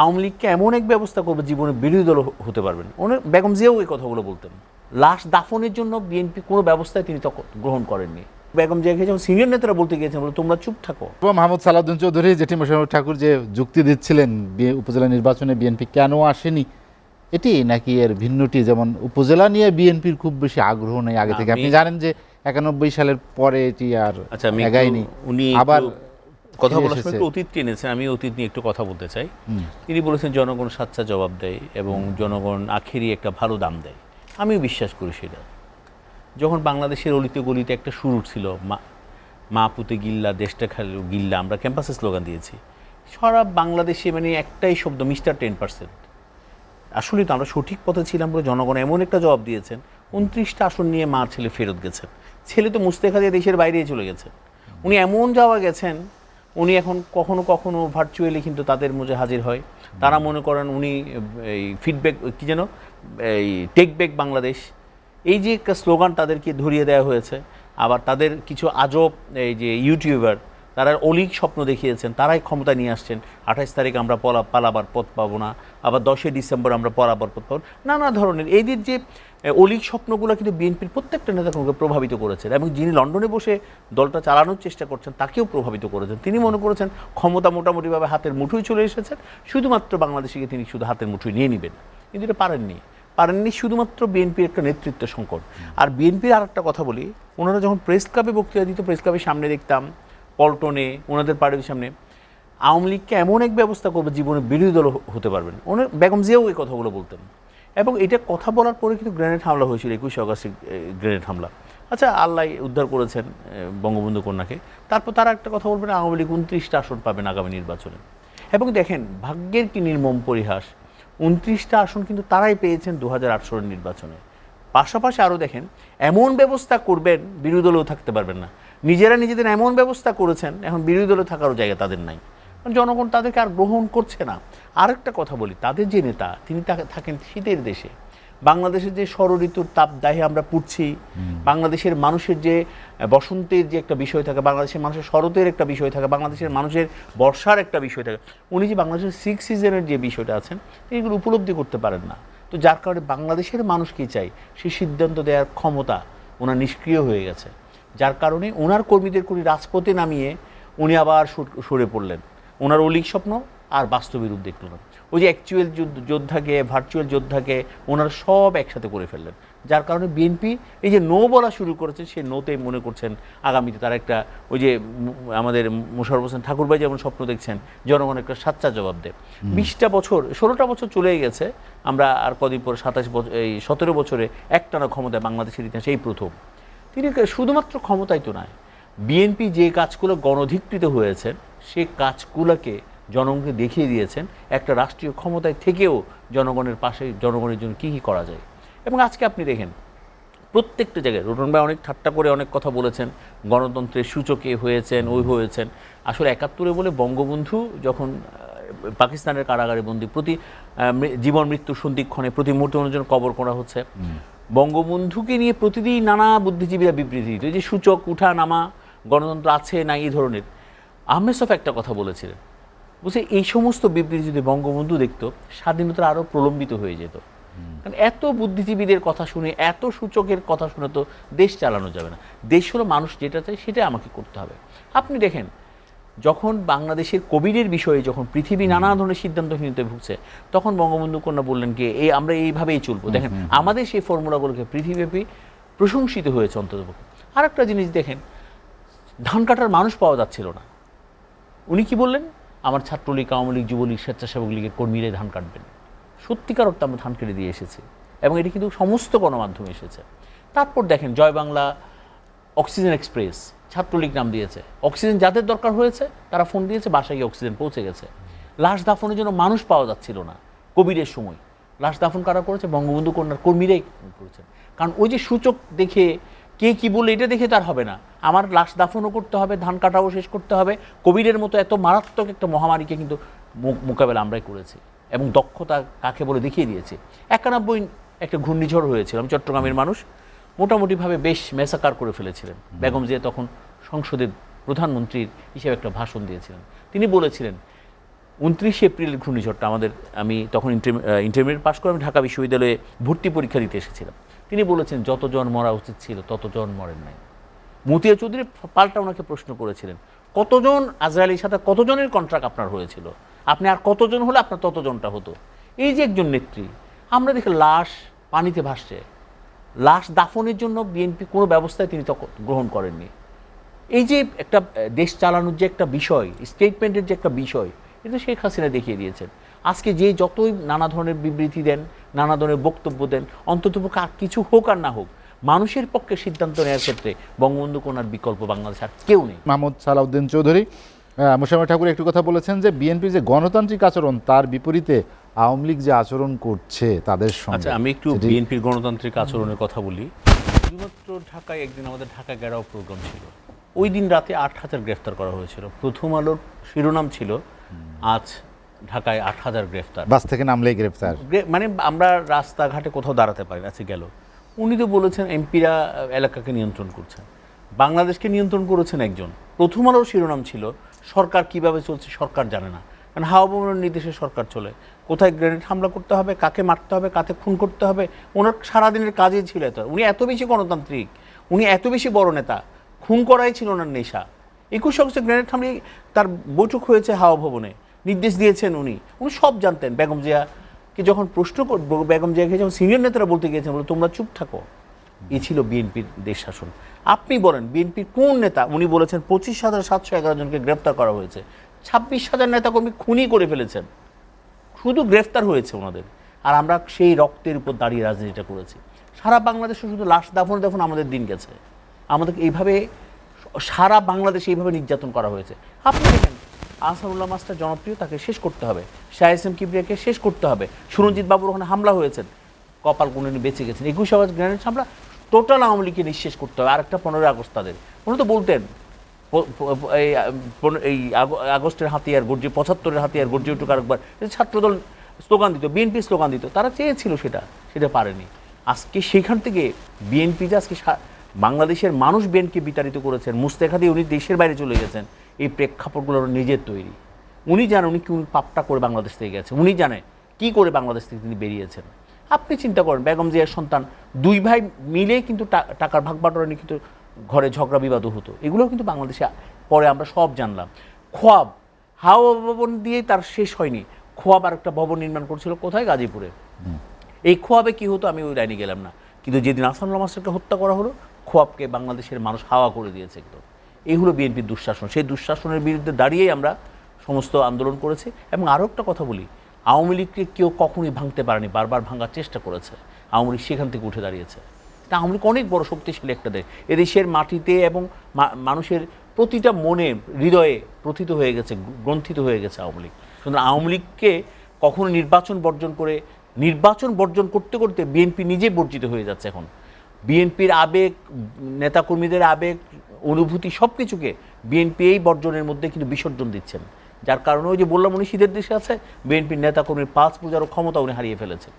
আওয়ামী লীগকে এমন এক ব্যবস্থা করবে জীবনে বিরোধী দল হতে পারবেন উনি বেগম জিয়াও এই কথাগুলো বলতেন। লাশ দাফনের জন্য বিএনপি কোনো ব্যবস্থায় তিনি তখন গ্রহণ করেননি। বেগম জিয়াকে যখন সিনিয়র নেতারা বলতে গিয়েছেন বলে তোমরা চুপ থাকো। মাহমুদ সালাউদ্দিন চৌধুরী জেঠি মোশাররফ ঠাকুর যে যুক্তি দিচ্ছিলেন উপজেলা নির্বাচনে বিএনপি কেন আসেনি এটি নাকি এর ভিন্নটি? যেমন উপজেলা নিয়ে বিএনপির খুব বেশি আগ্রহ নেই আগে থেকে। আপনি জানেন যে একানব্বই সালের পরে এটি আর আচ্ছা এগায়নি। উনি আবার কথা বলার সময় একটু অতীত টেনেছেন আমি অতীত নিয়ে একটু কথা বলতে চাই। তিনি বলেছেন জনগণ সাচ্চা জবাব দেয় এবং জনগণ আখেরি একটা ভালো দাম দেয়। আমিও বিশ্বাস করি সেটা। যখন বাংলাদেশের অলিতে গলিতে একটা শুরু ছিল মা মা পুতে গিল্লা দেশটা খেলো গিল্লা আমরা ক্যাম্পাসে স্লোগান দিয়েছি। সারা বাংলাদেশে মানে একটাই শব্দ মিস্টার টেন পার্সেন্ট। আসলে তো আমরা সঠিক পথে ছিলাম বলে জনগণ এমন একটা জবাব দিয়েছেন উনত্রিশটা আসন নিয়ে মার ছেলে ফেরত গেছেন। ছেলে তো মুস্তেখা দিয়ে দেশের বাইরে চলে গেছেন উনি এমন যাওয়া গেছেন উনি এখন কখনো কখনো ভার্চুয়ালি কিন্তু তাদের মধ্যে হাজির হয়। তারা মনে করেন উনি এই ফিডব্যাক কী যেন? এই টেকব্যাক বাংলাদেশ। এই যে একটা স্লোগান তাদেরকে ধরিয়ে দেওয়া হয়েছে, আবার তাদের কিছু আজব, এই যে ইউটিউবার তারা অলিক স্বপ্ন দেখিয়েছেন, তারাই ক্ষমতা নিয়ে আসছেন। আঠাশ তারিখ আমরা পলা, পালাবার পথ পাবো না, আবার দশই ডিসেম্বর আমরা পলাবার পথ পাবো নানা ধরনের, এই দিক যে অলিক স্বপ্নগুলো কিন্তু বিএনপির প্রত্যেকটা নেতাকে প্রভাবিত করেছেন এবং যিনি লন্ডনে বসে দলটা চালানোর চেষ্টা করছেন, তাকেও প্রভাবিত করেছেন। তিনি মনে করেছেন ক্ষমতা মোটামুটিভাবে হাতের মুঠোয় চলে এসেছেন, শুধুমাত্র বাংলাদেশিকে তিনি শুধু হাতের মুঠোয় নিয়ে নেবেন। কিন্তু এটা পারেননি পারেননি শুধুমাত্র বিএনপির একটা নেতৃত্ব সংকট। আর বিএনপির আর একটা কথা বলি, ওনারা যখন প্রেস ক্লাবে বক্তৃতা দিত প্রেস ক্লাবের সামনে দেখতাম পল্টনে, ওনাদের পার্টির সামনে, আওয়ামী লীগকে এমন এক ব্যবস্থা করবে, জীবনে বিরোধী দল হতে পারবেন। ওনার বেগম জিয়াও এই কথাগুলো বলতেন। এবং এটা কথা বলার পরে কিন্তু গ্রেনেড হামলা হয়েছিল, একুশে অগস্টে গ্রেনেড হামলা। আচ্ছা আল্লাহ উদ্ধার করেছেন বঙ্গবন্ধু কন্যাকে। তারপর তারা একটা কথা বলবেন, আওয়ামী লীগ উনত্রিশটা আসন পাবেন আগামী নির্বাচনে। এবং দেখেন, ভাগ্যের কি নির্মম পরিহাস। উনত্রিশটা আসন কিন্তু তারাই পেয়েছেন দু হাজার নির্বাচনে। পাশাপাশি আরও দেখেন, এমন ব্যবস্থা করবেন, বিরোধী দলেও থাকতে পারবেন না। নিজেরা নিজেদের এমন ব্যবস্থা করেছেন এখন বিরোধী দলে থাকারও জায়গা তাদের নাই। জনগণ তাদেরকে আর গ্রহণ করছে না। আরেকটা কথা বলি তাদের যে নেতা তিনি তা- থাকেন শীতের দেশে। বাংলাদেশের যে ষড় ঋতুর তাপ দাহে আমরা পুড়ছি বাংলাদেশের মানুষের যে বসন্তের যে একটা বিষয় থাকে বাংলাদেশের মানুষের শরতের একটা বিষয় থাকে বাংলাদেশের মানুষের বর্ষার একটা বিষয় থাকে উনি যে বাংলাদেশের সিক্স সিজনের যে বিষয়টা আছেন তিনি এগুলো উপলব্ধি করতে পারেন না। তো যার কারণে বাংলাদেশের মানুষ কি চাই সেই সিদ্ধান্ত দেওয়ার ক্ষমতা ওনার নিষ্ক্রিয় হয়ে গেছে। যার কারণে ওনার কর্মীদের করে রাজপথে নামিয়ে উনি আবার সরে পড়লেন। ওনার অলিক স্বপ্ন আর বাস্তবের রূপ দেখল না। ওই যে অ্যাকচুয়াল যোদ্ধাকে ভার্চুয়াল যোদ্ধাকে ওনারা সব একসাথে করে ফেললেন। যার কারণে বিএনপি এই যে নো বলা শুরু করেছে সে নোতে মনে করছেন আগামীতে তার একটা ওই যে আমাদের মুশারফ হোসেন ঠাকুরবাই যেমন স্বপ্ন দেখছেন জনগণ একটা সাচ্চা জবাব দেয়। বিশটা বছর ষোলোটা বছর চলে গেছে। আমরা আর কদিন পর সাতাশ বছর এই সতেরো বছরে একটানা ক্ষমতায় বাংলাদেশের ইতিহাসে এই প্রথম। তিনি শুধুমাত্র ক্ষমতাই তো নয় বিএনপি যে কাজগুলো গণধিকৃত হয়েছেন সে কাজগুলোকে জনগণকে দেখিয়ে দিয়েছেন, একটা রাষ্ট্রীয় ক্ষমতায় থেকেও জনগণের পাশে জনগণের জন্য কী কী করা যায়। এবং আজকে আপনি দেখেন, প্রত্যেকটা জায়গায় রোটন ভাই অনেক ঠাট্টা করে অনেক কথা বলেছেন, গণতন্ত্রের সূচকে হয়েছেন, ওই হয়েছেন। আসলে একাত্তরে বলে বঙ্গবন্ধু যখন পাকিস্তানের কারাগারে বন্দী প্রতি জীবন মৃত্যু সন্ধিক্ষণে প্রতি মুহূর্তে অনুজন কবর করা হচ্ছে। বঙ্গবন্ধুকে নিয়ে প্রতিদিন নানা বুদ্ধিজীবীরা বিবৃতি দিত যে সূচক উঠা নামা গণতন্ত্র আছে না এই ধরনের। আহমেদ সফ একটা কথা বলেছিলেন বুঝছে এই সমস্ত বিবৃতি যদি বঙ্গবন্ধু দেখত স্বাধীনতা আরও প্রলম্বিত হয়ে যেত। কারণ এত বুদ্ধিজীবীদের কথা শুনে এত সূচকের কথা শুনে তো দেশ চালানো যাবে না। দেশ হলো মানুষ যেটা চায় সেটা আমাকে করতে হবে। আপনি দেখেন যখন বাংলাদেশের কোভিডের বিষয়ে যখন পৃথিবী নানা ধরনের সিদ্ধান্তহীনতে ভুগছে তখন বঙ্গবন্ধু কন্যা বললেন কি এই আমরা এইভাবেই চলবো। দেখেন আমাদের সেই ফর্মুলাগুলোকে পৃথিবীব্যাপী প্রশংসিত হয়েছে অন্ততপক্ষে। আর একটা জিনিস দেখেন ধান কাটার মানুষ পাওয়া যাচ্ছিল না। উনি কি বললেন? আমার ছাত্রলীগ আওয়ামী লীগ যুবলীগ স্বেচ্ছাসেবক লীগের কর্মীরাই ধান কাটবেন। সত্যিকার অর্থে আমরা ধান কেটে দিয়ে এসেছি এবং এটি কিন্তু সমস্ত গণমাধ্যমে এসেছে। তারপর দেখেন জয় বাংলা অক্সিজেন এক্সপ্রেস, ছাত্রলীগ নাম দিয়েছে। অক্সিজেন যাদের দরকার হয়েছে, তারা ফোন দিয়েছে, বাসায় গিয়ে অক্সিজেন পৌঁছে গেছে। লাশ দাফনের জন্য মানুষ পাওয়া যাচ্ছিল না কোভিডের সময়। লাশ দাফন কারা করেছে? বঙ্গবন্ধু কন্যার কর্মীরাই করেছেন। কারণ ওই যে সূচক দেখে কে কি বললে, এটা দেখে তার হবে না। আমার লাশ দাফনও করতে হবে, ধান কাটাও শেষ করতে হবে। কোভিডের মতো এত মারাত্মক একটা মহামারীকে কিন্তু মোকাবেলা আমরাই করেছি এবং দক্ষতা কাকে বলে দেখিয়ে দিয়েছি। একানব্বই একটা ঘূর্ণিঝড় হয়েছিল। আমি চট্টগ্রামের মানুষ। মোটামুটিভাবে বেশ মেসাকার করে ফেলেছিলেন। বেগম জিয়া তখন সংসদের প্রধানমন্ত্রীর হিসেবে একটা ভাষণ দিয়েছিলেন। তিনি বলেছিলেন উনত্রিশে এপ্রিলের ঘূর্ণিঝড়টা আমাদের আমি তখন ইন্টারমিডিয়েট পাশ করে আমি ঢাকা বিশ্ববিদ্যালয়ে ভর্তি পরীক্ষা দিতে এসেছিলাম। তিনি বলেছেন যতজন মরা উচিত ছিল ততজন মরেন নাই। মতিয়া চৌধুরী পাল্টা ওনাকে প্রশ্ন করেছিলেন কতজন আজরায়েলের সাথে কতজনের কন্ট্রাক্ট আপনার হয়েছিল? আপনি আর কতজন হলে আপনার ততজনটা হতো? এই যে একজন নেত্রী আমরা দেখি লাশ পানিতে ভাসছে। লাশ দাফনের জন্য বিএনপি কোনো ব্যবস্থায় তিনি তখন গ্রহণ করেননি। এই যে একটা দেশ চালানোর যে একটা বিষয় স্টেটমেন্টের যে একটা বিষয়, এটা শেখ হাসিনা দেখিয়ে দিয়েছেন। আজকে যে যতই নানা ধরনের বিবৃতি দেন, নানা ধরনের বক্তব্য দেন, অন্ততপক্ষে আর কিছু হোক আর না হোক, মানুষের পক্ষে সিদ্ধান্ত নেওয়ার ক্ষেত্রে বঙ্গবন্ধু কোনার বিকল্প বাংলাদেশ আর কেউ নেই। মাহমুদ সালাউদ্দিন চৌধুরী মোশাররফ ঠাকুর একটু কথা বলেছেন যে বিএনপি যে গণতান্ত্রিক আচরণ, তার বিপরীতে আওয়ামী লীগ যে আচরণ করছে তাদের সঙ্গে। আচ্ছা আমি একটু বিএনপির গণতান্ত্রিক আচরণের কথা বলি। শুধুমাত্র ঢাকায় একদিন আমাদের ঢাকা গেরাও প্রোগ্রাম ছিল। ওই দিন রাতে আট হাজার গ্রেফতার করা হয়েছিল। প্রথম আলোর শিরোনাম ছিল আজ ঢাকায় আট হাজার গ্রেফতার। বাস থেকে নামলেই গ্রেফতার। মানে আমরা রাস্তাঘাটে কোথাও দাঁড়াতে পারি আজকে গেল। উনি তো বলেছেন এমপিরা এলাকাকে নিয়ন্ত্রণ করছেন। বাংলাদেশকে নিয়ন্ত্রণ করেছেন একজন। প্রথম আলোর শিরোনাম ছিল সরকার কীভাবে চলছে সরকার জানে না। কারণ হাওয়া ভবনের নির্দেশে সরকার চলে। কোথায় গ্রেনেড হামলা করতে হবে, কাকে মারতে হবে, কাকে খুন করতে হবে, ওনার সারাদিনের কাজই ছিল এত। উনি এত বেশি গণতান্ত্রিক, উনি এত বেশি বড় নেতা, খুন করাই ছিল ওনার নেশা। একুশ অগস্টে গ্রেনেড হামলে তার বৈঠক হয়েছে হাওয়া ভবনে। নির্দেশ দিয়েছেন উনি। উনি সব জানতেন। বেগম জিয়া কে যখন প্রশ্ন বেগম জিয়াকে যখন সিনিয়র নেতারা বলতে গিয়েছেন, বলে তোমরা চুপ থাকো। এই ছিল বিএনপির দেশ শাসন। আপনি বলেন, বিএনপির কোন নেতা, উনি বলেছেন পঁচিশ হাজার সাতশো এগারো জনকে গ্রেপ্তার করা হয়েছে। ছাব্বিশ হাজার নেতাকর্মী খুনই করে ফেলেছেন। শুধু গ্রেফতার হয়েছে ওনাদের। আর আমরা সেই রক্তের উপর দাঁড়িয়ে রাজনীতিটা করেছি। সারা বাংলাদেশে শুধু লাশ দাফন দাফন আমাদের দিন গেছে। আমাদেরকে এইভাবে সারা বাংলাদেশে এইভাবে নির্যাতন করা হয়েছে। আপনি দেখেন আসারুল্লাহ মাস্টার জনপ্রিয়, তাকে শেষ করতে হবে। শাহ এম কিবরিয়াকে শেষ করতে হবে। সুরঞ্জিত বাবুর ওখানে হামলা হয়েছেন। কপাল কোনদিন বেঁচে গেছেন। একুশ আগস্ট গ্রেনেড হামলা, টোটাল আওয়ামী লীগকে নিঃশেষ করতে হবে। আরেকটা পনেরোই আগস্ট তাদের। উনি তো বলতেন এই এই আগস্টের হাতিয়ার গর্জি, পঁচাত্তরের হাতিয়ার গর্জি উঠুক আরেকবার। ছাত্রদল স্লোগান দিত, বিএনপি স্লোগান দিত, তারা চেয়েছিল সেটা সেটা পারেনি। আজকে সেখান থেকে বিএনপি যে আজকে বাংলাদেশের মানুষ বিএনকে বিতাড়িত করেছেন মুস্তেখা দিয়ে উনি দেশের বাইরে চলে গেছেন, এই প্রেক্ষাপটগুলো নিজের তৈরি। উনি জানেন উনি কি পাপটা করে বাংলাদেশ থেকে গেছে, উনি জানে কি করে বাংলাদেশ থেকে তিনি বেরিয়েছেন। আপনি চিন্তা করেন, বেগম জিয়ার সন্তান, দুই ভাই মিলে কিন্তু টাকার ভাগ বাটোয়ারা নিয়ে কিন্তু ঘরে ঝগড়া বিবাদও হতো। এগুলোও কিন্তু বাংলাদেশে পরে আমরা সব জানলাম। খোয়াব হাওয়া ভবন দিয়ে তার শেষ হয়নি। খোয়াব আর একটা ভবন নির্মাণ করছিল কোথায়? গাজীপুরে। এই খোয়াবে কি হতো আমি ওই লাইনে গেলাম না। কিন্তু যেদিন আসানুল্লাহ মাস্টারকে হত্যা করা হলো খোয়াবকে বাংলাদেশের মানুষ হাওয়া করে দিয়েছে একদম। এই হলো বিএনপির দুঃশাসন। সেই দুঃশাসনের বিরুদ্ধে দাঁড়িয়েই আমরা সমস্ত আন্দোলন করেছি। এবং আরও একটা কথা বলি আওয়ামী লীগকে কেউ কখনোই ভাঙতে পারেনি বারবার ভাঙার চেষ্টা করেছে। আওয়ামী লীগ সেখান থেকে উঠে দাঁড়িয়েছে। তা আওয়ামী অনেক বড় শক্তিশালী একটা দেশ। এদেশের মাটিতে এবং মানুষের প্রতিটা মনে হৃদয়ে প্রথিত হয়ে গেছে, গ্রন্থিত হয়ে গেছে আওয়ামী লীগ। সুতরাং আওয়ামী লীগকে কখনো নির্বাচন বর্জন করে, নির্বাচন বর্জন করতে করতে বিএনপি নিজে বর্জিত হয়ে যাচ্ছে এখন। বিএনপির আবেগ, নেতাকর্মীদের আবেগ, অনুভূতি সব কিছুকে বিএনপি এই বর্জনের মধ্যে কিন্তু বিসর্জন দিচ্ছেন। যার কারণে ওই যে বললাম উনি শীতের দেশে আছে, বিএনপির নেতাকর্মীর পাঁচ পূজারও ক্ষমতা উনি হারিয়ে ফেলেছেন।